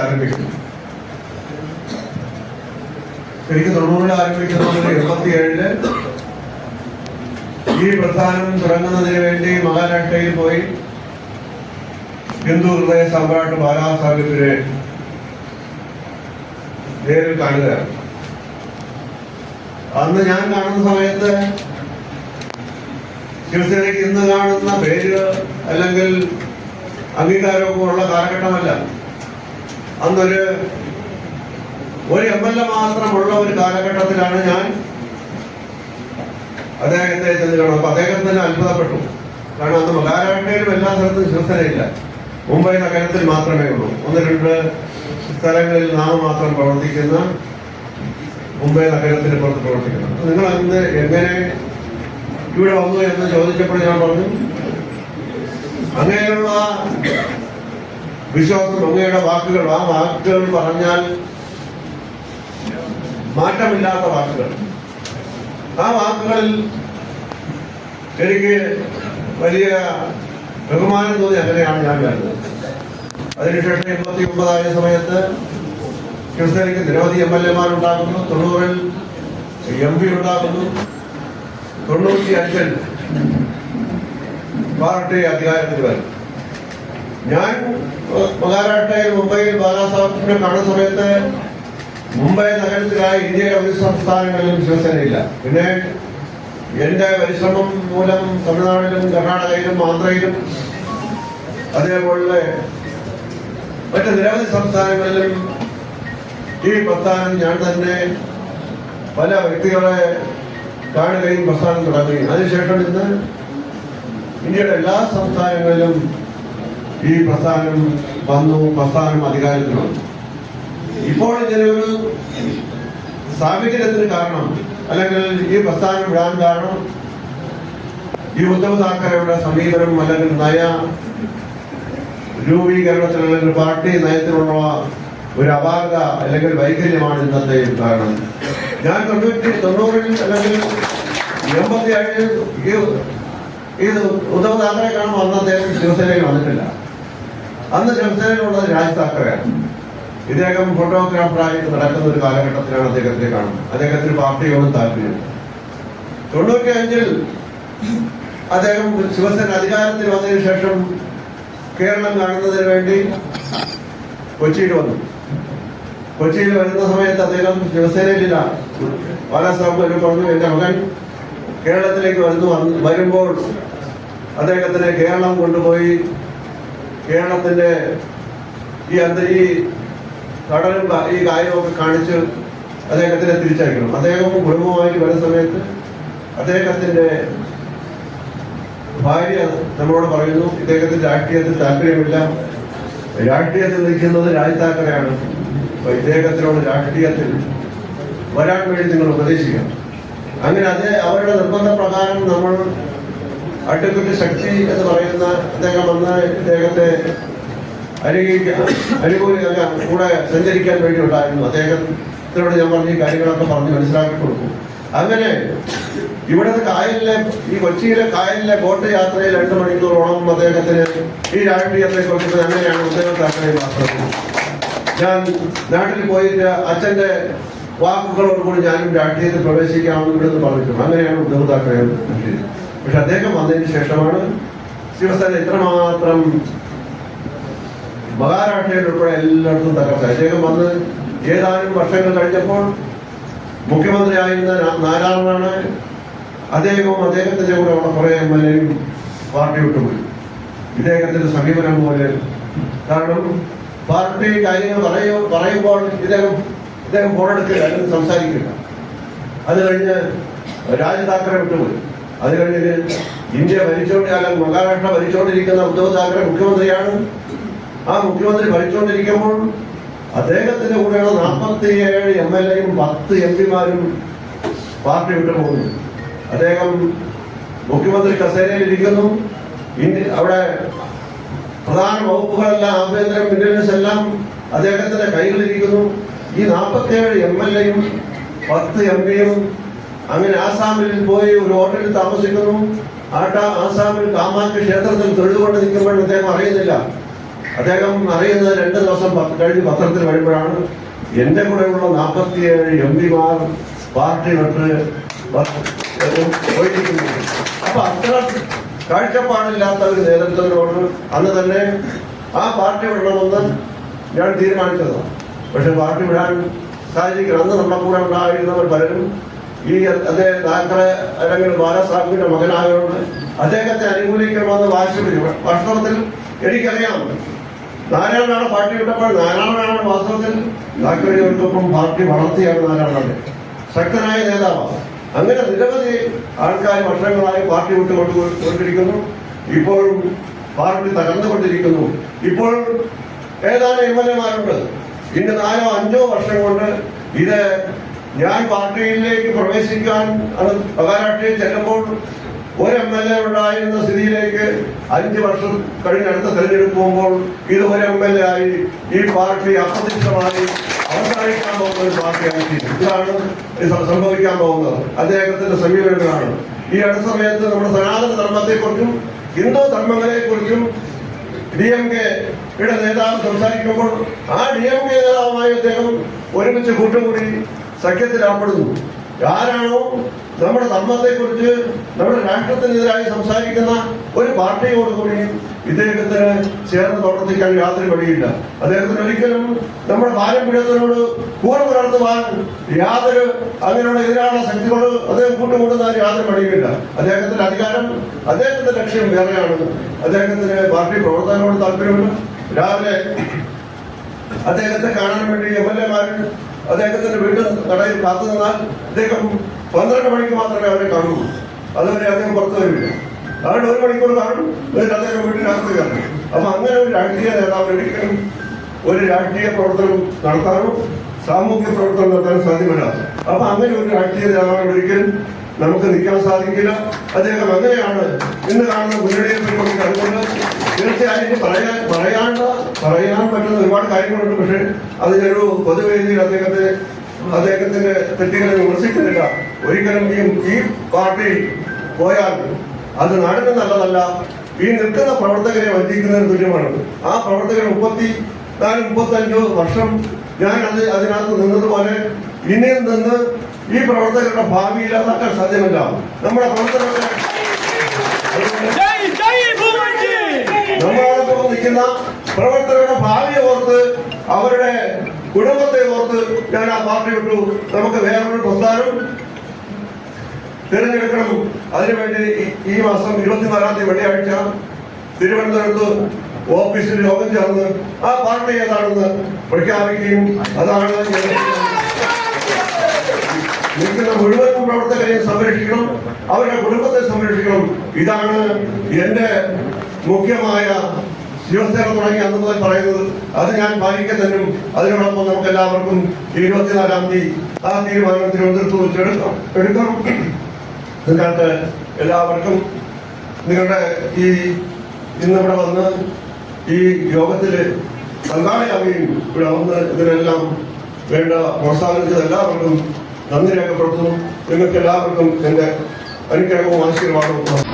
ആരംഭിക്കും ശരിക്കും തൊണ്ണൂറിൽ ആരംഭിക്കുന്നത് എൺപത്തി ഏഴിൽ ഈ പ്രസ്ഥാനം തുടങ്ങുന്നതിന് വേണ്ടി മഹാരാഷ്ട്രയിൽ പോയി ഹിന്ദു ഹൃദയ സമ്രാട്ട് ബാലാസാഹിബിനെ നേരിൽ കാണുകയാണ്. അന്ന് ഞാൻ കാണുന്ന സമയത്ത് ശിവസേനയ്ക്ക് ഇന്ന് കാണുന്ന പേര് അല്ലെങ്കിൽ അംഗീകാരമൊക്കെ ഉള്ള കാലഘട്ടമല്ല. അന്നൊരു ഒരു എം എൽ എ മാത്രമുള്ള ഒരു കാലഘട്ടത്തിലാണ് ഞാൻ അദ്ദേഹത്തെ ചെന്ന് കാണും അപ്പൊ അദ്ദേഹം തന്നെ അത്ഭുതപ്പെട്ടു. കാരണം അന്ന് മഹാരാഷ്ട്രയിലും എല്ലാ സ്ഥലത്തും ശിവസേനയില്ല. മുംബൈ നഗരത്തിൽ മാത്രമേ ഉള്ളൂ. ഒന്ന് രണ്ട് സ്ഥലങ്ങളിൽ നാം മാത്രം പ്രവർത്തിക്കുന്ന മുംബൈ നഗരത്തിന് പുറത്ത് പ്രവർത്തിക്കുന്നു. നിങ്ങൾ അന്ന് എങ്ങനെ ഇവിടെ വന്നു എന്ന് ചോദിച്ചപ്പോൾ ഞാൻ പറഞ്ഞു അങ്ങനെയുള്ള വിശ്വാസം അങ്ങയുടെ വാക്കുകൾ ആ വാക്കുകൾ പറഞ്ഞാൽ മാറ്റമില്ലാത്ത വാക്കുകൾ. ആ വാക്കുകളിൽ എനിക്ക് വലിയ ബഹുമാനം തോന്നി അങ്ങനെയാണ് ഞാൻ കരുതുന്നത്. അതിനുശേഷം എൺപത്തി ഒമ്പതായ സമയത്ത് ക്രിസ്ത്യനിക്ക് നിരവധി എം എൽ എമാരുണ്ടാകുന്നു. തൊണ്ണൂറിൽ എം പി ഉണ്ടാകുന്നു തൊണ്ണൂറ്റി അഞ്ചിൽ പാർട്ടി അധികാരത്തിൽ വരും. ഞാൻ മഹാരാഷ്ട്രയിൽ മുംബൈയിൽ ബാലാസാഹിബിനെ കാണുന്ന സമയത്ത് മുംബൈ നഗരത്തിലായ ഇന്ത്യയിലെ ഒരു സംസ്ഥാനങ്ങളിലും ശിവസേനയില്ല പിന്നെ എന്റെ പരിശ്രമം മൂലം തമിഴ്നാട്ടിലും കർണാടകയിലും ആന്ധ്രയിലും അതേപോലെ മറ്റു നിരവധി സംസ്ഥാനങ്ങളിലും ഈ പ്രസ്ഥാനം ഞാൻ തന്നെ പല വ്യക്തികളെ കാണുകയും പ്രസ്ഥാനം തുടങ്ങുകയും. അതിനുശേഷം ഇന്ന് ഇന്ത്യയുടെ എല്ലാ സംസ്ഥാനങ്ങളിലും ഈ പ്രസ്ഥാനം വന്നു പ്രസ്ഥാനം അധികാരത്തിൽ വന്നു ഇപ്പോൾ ഇതിനൊരു സാഹചര്യത്തിന് കാരണം അല്ലെങ്കിൽ ഈ പ്രസ്ഥാനം വിടാൻ കാരണം ഈ ഉദ്ധവ് താക്കറയുടെ സമീപനം അല്ലെങ്കിൽ നയ രൂപീകരണത്തിൽ അല്ലെങ്കിൽ പാർട്ടി നയത്തിലുള്ള ഒരു അപാകത അല്ലെങ്കിൽ വൈകല്യമാണ് ഇന്നത്തെ കാരണം. ഞാൻ തൊണ്ണൂറ്റി തൊണ്ണൂറിൽ അല്ലെങ്കിൽ എൺപത്തി ഏഴിൽ ഈ ഇത് ഉദ്ധവ് താക്കറെ കാണുമ്പോൾ അന്ന് അദ്ദേഹം ശിവസേനയിൽ വന്നിട്ടില്ല. അന്ന് ശിവസേനയിലുള്ളത് രാജ് താക്കറെയാണ്. ഇദ്ദേഹം ഫോട്ടോഗ്രാഫറായിട്ട് നടക്കുന്ന ഒരു കാലഘട്ടത്തിലാണ് അദ്ദേഹത്തെ കാണുന്നത്. അദ്ദേഹത്തിന് പാർട്ടിയോടും താല്പര്യം. തൊണ്ണൂറ്റി അഞ്ചിൽ അദ്ദേഹം ശിവസേന അധികാരത്തിൽ വന്നതിന് ശേഷം കേരളം കാണുന്നതിന് വേണ്ടി കൊച്ചിയിൽ വന്നു. കൊച്ചിയിൽ വരുന്ന സമയത്ത് അദ്ദേഹം ശിവസേനയിലില്ല. ബാലാസാഹിബ് പറഞ്ഞു എന്റെ മകൻ കേരളത്തിലേക്ക് വരുന്നു വരുമ്പോൾ അദ്ദേഹത്തിന് കേരളം കൊണ്ടുപോയി കേരളത്തിന്റെ ഈ അന്ത ഈ കടലും ഈ കാര്യമൊക്കെ കാണിച്ച് അദ്ദേഹത്തിനെ തിരിച്ചയക്കണം. അദ്ദേഹം കുടുംബമായിട്ട് വരുന്ന സമയത്ത് അദ്ദേഹത്തിന്റെ ഭാര്യ നമ്മളോട് പറയുന്നു ഇദ്ദേഹത്തിന് രാഷ്ട്രീയത്തിൽ താല്പര്യമില്ല. രാഷ്ട്രീയത്തിൽ നിൽക്കുന്നത് രാജ് താക്കറെയാണ്. അപ്പൊ ഇദ്ദേഹത്തിനോട് രാഷ്ട്രീയത്തിൽ വരാൻ വേണ്ടി നിങ്ങൾ ഉപദേശിക്കണം. അങ്ങനെ അതേ അവരുടെ നിർബന്ധ പ്രകാരം നമ്മൾ അഡ്വക്കറ്റ് ശക്തി എന്ന് പറയുന്ന അദ്ദേഹം വന്ന് ഇദ്ദേഹത്തെ അനുകൂലിക്കാൻ കൂടെ സഞ്ചരിക്കാൻ വേണ്ടി ഉണ്ടായിരുന്നു അദ്ദേഹത്തിനോട് ഞാൻ പറഞ്ഞ കാര്യങ്ങളൊക്കെ പറഞ്ഞ് മനസ്സിലാക്കി കൊടുക്കും. അങ്ങനെ ഇവിടെ കായലിലെ ഈ കൊച്ചിയിലെ കായലിലെ ബോട്ട് യാത്രയിൽ രണ്ട് മണിക്കൂറോളം അദ്ദേഹത്തിന് ഈ രാഷ്ട്രീയത്തെ കുറിച്ച് അങ്ങനെയാണ് ഉദ്യോഗ മാത്രം. ഞാൻ നാട്ടിൽ പോയിട്ട് അച്ഛന്റെ വാക്കുകളോടുകൂടി ഞാനും രാഷ്ട്രീയത്തിൽ പ്രവേശിക്കാമെന്ന് ഇവിടുന്ന് പറഞ്ഞിട്ടുണ്ട്. അങ്ങനെയാണ് ഉദ്ധവ് താക്കറെ പക്ഷെ അദ്ദേഹം വന്നതിന് ശേഷമാണ് ശിവസേന ഇത്രമാത്രം മഹാരാഷ്ട്രയിൽ ഉൾപ്പെടെ എല്ലായിടത്തും തകർച്ച അദ്ദേഹം വന്ന് ഏതാനും വർഷങ്ങൾ കഴിഞ്ഞപ്പോൾ മുഖ്യമന്ത്രിയായിരുന്ന നാരായണനാണ് അദ്ദേഹവും അദ്ദേഹത്തിന്റെ കൂടെ ഉള്ള കുറെ എം എൽ എയും പാർട്ടി വിട്ടുപോയി ഇദ്ദേഹത്തിന്റെ സമീപനം പോലെ കാരണം പാർട്ടി കാര്യങ്ങൾ പറയോ പറയുമ്പോൾ ഇദ്ദേഹം ഇദ്ദേഹം ഫോണെടുക്കില്ല അല്ലെങ്കിൽ സംസാരിക്കില്ല. അത് കഴിഞ്ഞ് രാജ് താക്കറെ വിട്ടുപോയി അത് കഴിഞ്ഞ് ഇന്ത്യ ഭരിച്ചോണ്ട് അല്ലെങ്കിൽ മഹാരാഷ്ട്ര ഭരിച്ചുകൊണ്ടിരിക്കുന്ന ഉദ്ധവ് താക്കറെ മുഖ്യമന്ത്രിയാണ്. ആ മുഖ്യമന്ത്രി ഭരിച്ചുകൊണ്ടിരിക്കുമ്പോൾ അദ്ദേഹത്തിന്റെ കൂടെയുള്ള നാൽപ്പത്തി ഏഴ് എം എൽ എയും പത്ത് എം പിമാരും പാർട്ടി വിട്ടു പോകുന്നു. അദ്ദേഹം മുഖ്യമന്ത്രി കസേരയിൽ ഇരിക്കുന്നു. അവിടെ പ്രധാന വകുപ്പുകളെല്ലാം ആഭ്യന്തര ഇന്റലിജൻസ് എല്ലാം അദ്ദേഹത്തിന്റെ കയ്യിലിരിക്കുന്നു ഈ നാൽപ്പത്തി ഏഴ് എം എൽ എയും പത്ത് എം പിയും അങ്ങനെ ആസാമിൽ പോയി ഒരു ഹോട്ടലിൽ താമസിക്കുന്നു. ആട്ട ആസാമിൽ കാമാക്ഷി ക്ഷേത്രത്തിൽ തൊഴുതുകൊണ്ട് നിൽക്കുമ്പോൾ അദ്ദേഹം അറിയുന്നില്ല. അദ്ദേഹം അറിയുന്നത് രണ്ട് ദിവസം കഴിഞ്ഞ് പത്രത്തിൽ വരുമ്പോഴാണ്. എന്റെ കൂടെയുള്ള നാൽപ്പത്തിയേഴ് എം പിമാർ പാർട്ടി വിട്ട് അപ്പൊ അത്ര കാഴ്ചപ്പാടില്ലാത്ത ഒരു നേതൃത്വത്തിനോട് അന്ന് തന്നെ ആ പാർട്ടി വിടണമെന്ന് ഞാൻ തീരുമാനിച്ചതാണ്. പക്ഷെ പാർട്ടി വിടാൻ സാഹചര്യം അന്ന് നമ്മുടെ കൂടെ ഉണ്ടായിരുന്നവർ പലരും ഈ അദ്ദേഹം താങ്കളെ അല്ലെങ്കിൽ ബാലസാഹിബിന്റെ മകനായതുകൊണ്ട് അദ്ദേഹത്തെ അനുകൂലിക്കണമെന്ന് വാശി വാസ്തവത്തിൽ എനിക്കറിയാം. നാരായണനാണ് പാർട്ടി വിട്ടപ്പോൾ നാരായണനാണ് വാസ്തവത്തിൽ താക്കറെയോടൊപ്പം പാർട്ടി വളർത്തിയാണ് നാരായണൻ. ശക്തനായ നേതാവാണ് അങ്ങനെ നിരവധി ആൾക്കാർ വർഷങ്ങളായി പാർട്ടി വിട്ട് കൊണ്ടിരിക്കുന്നു. ഇപ്പോഴും പാർട്ടി തകർന്നുകൊണ്ടിരിക്കുന്നു. ഇപ്പോൾ ഏതാനും എം എൽ എമാരുണ്ട്. ഇന്ന് നാലോ അഞ്ചോ വർഷം കൊണ്ട് ഇത് ഞാൻ പാർട്ടിയിലേക്ക് പ്രവേശിക്കാൻ മഹാരാഷ്ട്രയിൽ ചെല്ലുമ്പോൾ ഒരു എം എൽ എ ഉണ്ടായിരുന്ന സ്ഥിതിയിലേക്ക് അഞ്ച് വർഷം കഴിഞ്ഞ് അടുത്ത തെരഞ്ഞെടുപ്പ് പോകുമ്പോൾ ഇത് ഒരു എം എൽ എ ആയി ഈ പാർട്ടി അപ്രത്യക്ഷമായി അവസാനിക്കാൻ പോകുന്ന ഒരു പാർട്ടിയായി തീരും. ഇതാണ് ഇത് സംഭവിക്കാൻ പോകുന്നത് അദ്ദേഹത്തിന്റെ സമീപനങ്ങളാണ് ഈ അടുത്ത സമയത്ത് നമ്മുടെ സനാതന ധർമ്മത്തെക്കുറിച്ചും ഹിന്ദു ധർമ്മങ്ങളെക്കുറിച്ചും ഡി എം കെയുടെ നേതാവ് സംസാരിക്കുമ്പോൾ ആ ഡി എം കെ നേതാവുമായി അദ്ദേഹം ഒരുമിച്ച് കൂട്ടുകൂടി സഖ്യത്തിലാപ്പെടുന്നു. ആരാണോ നമ്മുടെ ധർമ്മത്തെക്കുറിച്ച് നമ്മുടെ രാഷ്ട്രത്തിനെതിരായി സംസാരിക്കുന്ന ഒരു പാർട്ടിയോട് പാർട്ടിയോടുകൂടി ഇദ്ദേഹത്തിന് ചേർന്ന് പ്രവർത്തിക്കാൻ യാതൊരു വഴിയില്ല. അദ്ദേഹത്തിന് ഒരിക്കലും നമ്മുടെ പാരമ്പര്യത്തിനോട് കൂടെ പുലർത്തുവാൻ യാതൊരു അങ്ങനെയുള്ള എതിരാള ശക്തികളോട് അദ്ദേഹം കൂട്ടുകൂടുന്നതിന് യാതൊരു വഴിയില്ല അദ്ദേഹത്തിന്റെ അധികാരം അദ്ദേഹത്തിന്റെ ലക്ഷ്യം വേറെയാണ്. അദ്ദേഹത്തിന് പാർട്ടി പ്രവർത്തനങ്ങളോട് താല്പര്യമുണ്ട് രാവിലെ അദ്ദേഹത്തെ കാണാൻ വേണ്ടി എം എൽ എമാർ അദ്ദേഹത്തിന്റെ വീട് കടയിൽ കാത്തു നിന്നാൽ അദ്ദേഹം പന്ത്രണ്ട് മണിക്ക് മാത്രമേ അവരെ കാണുള്ളൂ അതുവരെ അദ്ദേഹം പുറത്തു വരില്ല. അതുകൊണ്ട് ഒരു മണിക്കൂർ കാണും. എന്നിട്ട് അദ്ദേഹം വീട്ടിനകത്ത് കയറും. അപ്പൊ അങ്ങനെ ഒരു രാഷ്ട്രീയ നേതാവ് ഒരിക്കലും ഒരു രാഷ്ട്രീയ പ്രവർത്തനം നടത്താനും സാമൂഹ്യ പ്രവർത്തനം നടത്താനോ സാധ്യമല്ല. അപ്പൊ അങ്ങനെ ഒരു രാഷ്ട്രീയ നേതാവിനോട് ഒരിക്കലും നമുക്ക് നിൽക്കാൻ സാധിക്കില്ല. അദ്ദേഹം അങ്ങനെയാണ് ഇന്ന് കാണുന്ന മുന്നണിയെ പറ്റി അതുകൊണ്ട് തീർച്ചയായും പറയാൻ പറയാണ്ട പറയാൻ പറ്റുന്ന ഒരുപാട് കാര്യങ്ങളുണ്ട്. പക്ഷെ അത് ഞാനൊരു പൊതുവേദിയിൽ അദ്ദേഹത്തെ അദ്ദേഹത്തിന്റെ തെറ്റുകളെ വിമർശിക്കുന്നില്ല. ഒരിക്കലും ഈ ഈ പാർട്ടി പോയാൽ അത് നാടിന് നല്ലതല്ല. ഈ നിൽക്കുന്ന പ്രവർത്തകരെ വഞ്ചിക്കുന്നതിന് തുല്യമാണ്. ആ പ്രവർത്തകർ മുപ്പത്തി നാല് മുപ്പത്തഞ്ചോ വർഷം ഞാൻ അത് അതിനകത്ത് നിന്നതുപോലെ ഇനിയും നിന്ന് ഈ പ്രവർത്തകരുടെ ഭാവി ഇല്ലാതാക്കാൻ സാധ്യമല്ല. നമ്മുടെ പ്രവർത്തകരുടെ പ്രവർത്തകരുടെ ഭാവിയെ ഓർത്ത് അവരുടെ കുടുംബത്തെ ഓർത്ത് ഞാൻ ആ പാർട്ടി വിട്ടു. നമുക്ക് വേറൊരു പ്രസ്ഥാനം തിരഞ്ഞെടുക്കണം. അതിനുവേണ്ടി ഈ- മാസം ഇരുപത്തിനാലാം തീയതി വെള്ളിയാഴ്ച തിരുവനന്തപുരത്ത് ഓഫീസിൽ യോഗം ചേർന്ന് ആ പാർട്ടി ഏതാണെന്ന് പ്രഖ്യാപിക്കുകയും അതാണ് നിൽക്കുന്ന മുഴുവൻ പ്രവർത്തകരെയും സംരക്ഷിക്കണം. അവരുടെ കുടുംബത്തെ സംരക്ഷിക്കണം. ഇതാണ് എന്റെ മുഖ്യമായ ശിവസേന തുടങ്ങി അന്ന് മുതൽ പറയുന്നത് അത് ഞാൻ പാലിക്കുന്നതിനും അതിനോടൊപ്പം നമുക്ക് എല്ലാവർക്കും ഇരുപത്തിനാലാം തീയതി ആ തീരുമാനം തിരുവനന്തപുരത്ത് വെച്ച് എടുക്കാം. എടുക്കണം നിങ്ങൾക്ക് എല്ലാവർക്കും നിങ്ങളുടെ ഈ ഇന്നിവിടെ വന്ന് ഈ യോഗത്തിൽ പങ്കാളിയാവുകയും ഇവിടെ വന്ന് ഇതിനെല്ലാം വേണ്ട പ്രോത്സാഹിച്ചത് എല്ലാവർക്കും നന്ദി രേഖപ്പെടുത്തുന്നു. നിങ്ങൾക്ക് എല്ലാവർക്കും എന്റെ അനുഗ്രഹവും ആശീർവാദവും